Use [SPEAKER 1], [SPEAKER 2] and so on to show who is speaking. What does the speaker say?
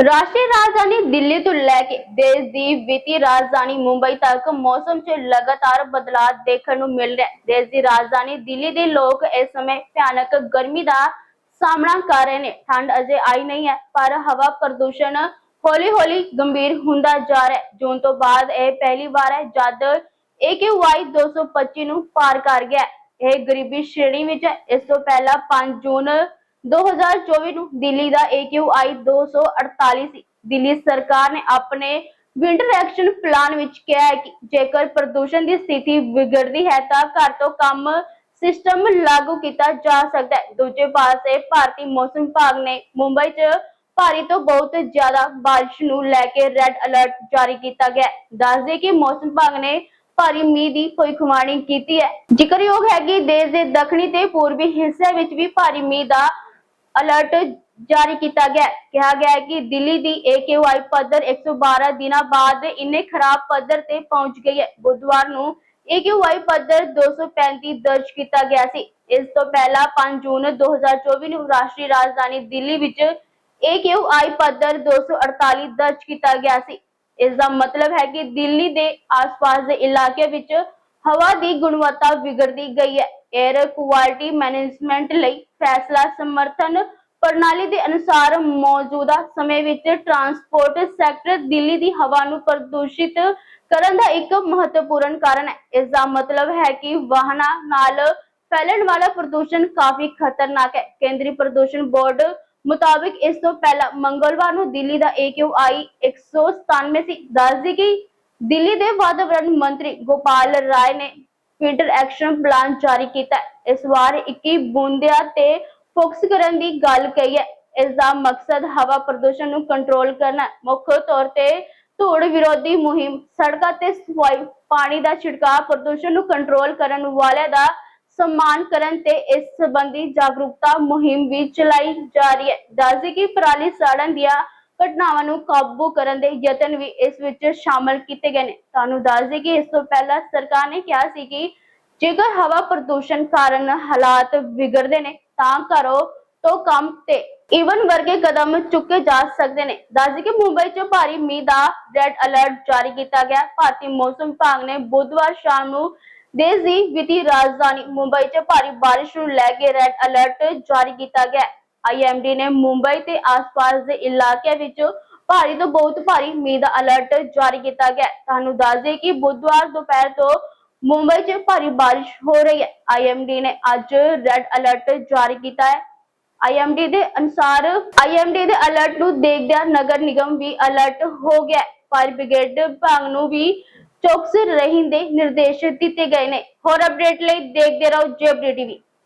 [SPEAKER 1] ਰਾਸ਼ਟਰੀ ਰਾਜਧਾਨੀ ਦਿੱਲੀ ਤੋਂ ਲੈ ਕੇ ਦੇਸ਼ ਦੀ ਵਿੱਤੀ ਰਾਜਧਾਨੀ ਮੁੰਬਈ ਤੱਕ ਮੌਸਮ 'ਚ ਲਗਾਤਾਰ ਬਦਲਾਅ ਦੇਖਣ ਨੂੰ ਮਿਲ ਰਿਹਾ ਹੈ। ਦੇਸ਼ ਦੀ ਰਾਜਧਾਨੀ ਦਿੱਲੀ ਦੇ ਲੋਕ ਇਸ ਸਮੇਂ ਭਿਆਨਕ ਗਰਮੀ ਦਾ ਸਾਹਮਣਾ ਕਰ ਰਹੇ ਨੇ। ਠੰਡ ਅਜੇ ਆਈ ਨਹੀਂ ਹੈ, ਪਰ ਹਵਾ ਪ੍ਰਦੂਸ਼ਣ ਹੌਲੀ-ਹੌਲੀ ਗੰਭੀਰ ਹੁੰਦਾ ਜਾ ਰਿਹਾ ਹੈ। ਜੂਨ ਤੋਂ ਬਾਅਦ ਇਹ ਪਹਿਲੀ ਵਾਰ ਹੈ ਜਦ AQI 225 ਨੂੰ ਪਾਰ ਕਰ ਗਿਆ ਇਹ ਗਰੀਬੀ ਸ਼੍ਰੇਣੀ ਵਿੱਚ ਹੈ। ਇਸ ਤੋਂ ਪਹਿਲਾਂ 5 ਜੂਨ 2024 ਨੂੰ ਦਿੱਲੀ ਦਾ AQI 248 ਦਿੱਲੀ ਸਰਕਾਰ ਨੇ ਆਪਣੇ ਵਿੰਟਰ ਐਕਸ਼ਨ ਪਲਾਨ ਵਿੱਚ ਕਿਹਾ ਹੈ ਕਿ ਜੇਕਰ ਪ੍ਰਦੂਸ਼ਣ ਦੀ ਸਥਿਤੀ ਵਿਗੜਦੀ ਹੈ ਤਾਂ ਘਰ ਤੋਂ ਕੰਮ ਸਿਸਟਮ ਲਾਗੂ ਕੀਤਾ ਜਾ ਸਕਦਾ ਹੈ। ਦੂਜੇ ਪਾਸੇ ਭਾਰਤੀ ਮੌਸਮ ਵਿਭਾਗ ਨੇ ਮੁੰਬਈ 'ਚ ਭਾਰੀ ਤੋਂ ਬਹੁਤ ਜ਼ਿਆਦਾ ਬਾਰਿਸ਼ ਨੂੰ ਲੈ ਕੇ ਰੈੱਡ ਅਲਰਟ ਜਾਰੀ ਕੀਤਾ ਗਿਆ ਹੈ। ਦੱਸਦੇ ਕਿ ਮੌਸਮ ਵਿਭਾਗ ਨੇ ਭਾਰੀ ਮੀਂਹ ਦੀ ਕੋਈ ਖੁਮਾਣੀ ਕੀਤੀ ਹੈ। ਜ਼ਿਕਰਯੋਗ ਹੈ ਕਿ ਦੇਸ਼ ਦੇ ਦੱਖਣੀ ਤੇ ਪੂਰਬੀ ਹਿੱਸੇ ਵਿੱਚ ਵੀ ਭਾਰੀ ਮੀਂਹ ਦਾ ਅਲਰਟ ਜਾਰੀ ਕੀਤਾ ਗਿਆ ਕਿਹਾ ਗਿਆ ਹੈ ਕਿ ਦਿੱਲੀ ਦੀ AQI ਪੱਧਰ 112 ਦਿਨਾਂ ਬਾਅਦ ਇੰਨੇ ਖਰਾਬ ਪੱਧਰ ਤੇ ਪਹੁੰਚ ਗਈ ਹੈ। ਬੁੱਧਵਾਰ ਨੂੰ AQI ਪੱਧਰ 235 ਦਰਜ ਕੀਤਾ ਗਿਆ ਸੀ। ਇਸ ਤੋਂ ਪਹਿਲਾਂ 5 ਜੂਨ 2024 ਨੂੰ ਰਾਸ਼ਟਰੀ ਰਾਜਧਾਨੀ ਦਿੱਲੀ ਵਿੱਚ AQI ਪੱਧਰ 248 ਦਰਜ ਕੀਤਾ ਗਿਆ ਸੀ। ਇਸ ਦਾ ਮਤਲਬ ਹੈ ਕਿ ਦਿੱਲੀ ਦੇ ਆਸ-ਪਾਸ ਦੇ ਇਲਾਕੇ ਵਿੱਚ ਹਵਾ ਦੀ ਗੁਣਵੱਤਾ ਵਿਗੜਦੀ ਗਈ ਹੈ। 에ਅਰ ਕੁਆਲਿਟੀ ਮੈਨੇਜਮੈਂਟ ਲਈ ਫੈਸਲਾ ਸਮਰਥਨ ਪ੍ਰਣਾਲੀ ਦੇ ਅਨੁਸਾਰ ਮੌਜੂਦਾ ਸਮੇਂ ਵਿੱਚ ਟਰਾਂਸਪੋਰਟ ਸੈਕਟਰ ਦਿੱਲੀ ਦੀ ਹਵਾ ਨੂੰ ਪ੍ਰਦੂਸ਼ਿਤ ਕਰਨ ਦਾ ਇੱਕ ਮਹੱਤਵਪੂਰਨ ਕਾਰਨ ਹੈ। ਇਸ ਦਾ ਮਤਲਬ ਹੈ ਕਿ ਵਾਹਨਾਂ ਨਾਲ ਫੈਲਣ ਵਾਲਾ ਪ੍ਰਦੂਸ਼ਣ ਕਾਫੀ ਖਤਰਨਾਕ ਹੈ। ਕੇਂਦਰੀ ਪ੍ਰਦੂਸ਼ਣ ਬੋਰਡ ਮੁਤਾਬਿਕ ਇਸ ਤੋਂ ਪਹਿਲਾਂ ਮੰਗਲਵਾਰ ਨੂੰ ਦਿੱਲੀ ਦਾ AQI 197 ਸੀ ਦੱਸਦੀ ਕਿ ਦਿੱਲੀ ਦੇ ਵਾਤਾਵਰਣ ਮੰਤਰੀ ਗੋਪਾਲ ਰਾਏ ਨੇ ਵਿੰਟਰ ਐਕਸ਼ਨ ਪਲਾਨ ਜਾਰੀ ਕੀਤਾ। ਇਸ ਵਾਰ 21 ਬੂੰਦਿਆਂ ਤੇ ਫੋਕਸ ਕਰਨ ਦੀ ਗੱਲ ਕਹੀ ਹੈ ਇਸ ਦਾ ਮਕਸਦ ਹਵਾ ਪ੍ਰਦੂਸ਼ਣ ਨੂੰ ਕੰਟਰੋਲ ਕਰਨਾ ਮੁੱਖ ਤੌਰ ਤੇ ਧੂੜ ਵਿਰੋਧੀ ਮੁਹਿੰਮ, ਸੜਕਾਂ ਤੇ ਸਫ਼ਾਈ, ਪਾਣੀ ਦਾ ਛਿੜਕਾਅ, ਪ੍ਰਦੂਸ਼ਣ ਨੂੰ ਕੰਟਰੋਲ ਕਰਨ ਵਾਲਿਆਂ ਦਾ ਸਨਮਾਨ ਕਰਨ ਤੇ ਇਸ ਸੰਬੰਧੀ ਜਾਗਰੂਕਤਾ ਮੁਹਿੰਮ ਵੀ ਚਲਾਈ ਜਾ ਰਹੀ ਹੈ। ਦੱਸਦੇ ਕਿ ਪਰਾਲੀ ਸਾੜਨ ਦੀਆਂ ਘਟਨਾਵਾਂ ਨੂੰ ਕਾਬੂ ਕਰਨ ਦੇ ਯਤਨ ਵੀ ਇਸ ਵਿੱਚ ਸ਼ਾਮਲ ਕੀਤੇ ਗਏ ਨੇ। ਤੁਹਾਨੂੰ ਦੱਸਦੇ ਕਿ ਇਸ ਤੋਂ ਪਹਿਲਾਂ ਸਰਕਾਰ ਨੇ ਕਿਹਾ ਸੀ ਕਿ ਜੇਕਰ ਹਵਾ ਪ੍ਰਦੂਸ਼ਣ ਕਾਰਨ ਹਾਲਾਤ ਵਿਗੜਦੇ ਨੇ, ਤਾਂ ਘਰੋਂ ਤੋਂ ਕੰਮ ਤੇ ਈਵਨ ਵਰਗੇ ਕਦਮ ਚੁੱਕੇ ਜਾ ਸਕਦੇ ਨੇ। ਦੱਸਦੇ ਕਿ ਮੁੰਬਈ 'ਚ ਭਾਰੀ ਮੀਂਹ ਦਾ ਰੈੱਡ ਅਲਰਟ ਜਾਰੀ ਕੀਤਾ ਗਿਆ। ਭਾਰਤੀ ਮੌਸਮ ਵਿਭਾਗ ਨੇ ਬੁੱਧਵਾਰ ਸ਼ਾਮ ਨੂੰ ਦੇਸ਼ ਦੀ ਵਿੱਤੀ ਰਾਜਧਾਨੀ ਮੁੰਬਈ 'ਚ ਭਾਰੀ ਬਾਰਿਸ਼ ਨੂੰ ਲੈ ਕੇ ਰੈੱਡ ਅਲਰਟ ਜਾਰੀ ਕੀਤਾ ਗਿਆ। ਆਈਐਮਡੀ ਨੇ ਮੁੰਬਈ ਤੇ ਆਸ-ਪਾਸ ਦੇ ਇਲਾਕਿਆਂ ਵਿੱਚ ਭਾਰੀ ਤੋਂ ਬਹੁਤ ਭਾਰੀ ਮੀਂਹ ਦਾ ਅਲਰਟ ਜਾਰੀ ਕੀਤਾ ਗਿਆ। ਤੁਹਾਨੂੰ ਦੱਸ ਦੇਈਏ ਕਿ ਬੁੱਧਵਾਰ ਦੁਪਹਿਰ ਤੋਂ ਮੁੰਬਈ 'ਚ ਭਾਰੀ ਬਾਰਿਸ਼ ਹੋ ਰਹੀ ਹੈ। ਆਈਐਮਡੀ ਨੇ ਅੱਜ ਰੈੱਡ ਅਲਰਟ ਜਾਰੀ ਕੀਤਾ ਹੈ। ਆਈਐਮਡੀ ਦੇ ਅਨੁਸਾਰ ਆਈਐਮਡੀ ਦੇ ਅਲਰਟ ਨੂੰ ਦੇਖਦਿਆਂ ਨਗਰ ਨਿਗਮ ਵੀ ਅਲਰਟ ਹੋ ਗਿਆ ਫਾਇਰ ਬ੍ਰਿਗੇਡ ਵਿਭਾਗ ਨੂੰ ਵੀ ਚੌਕਸ ਰਹਿਣ ਦੇ ਨਿਰਦੇਸ਼ ਦਿੱਤੇ ਗਏ ਨੇ। ਹੋਰ ਅਪਡੇਟ ਲਈ ਦੇਖਦੇ ਰਹੋ ਜੇਬਰੀ ਟੀਵੀ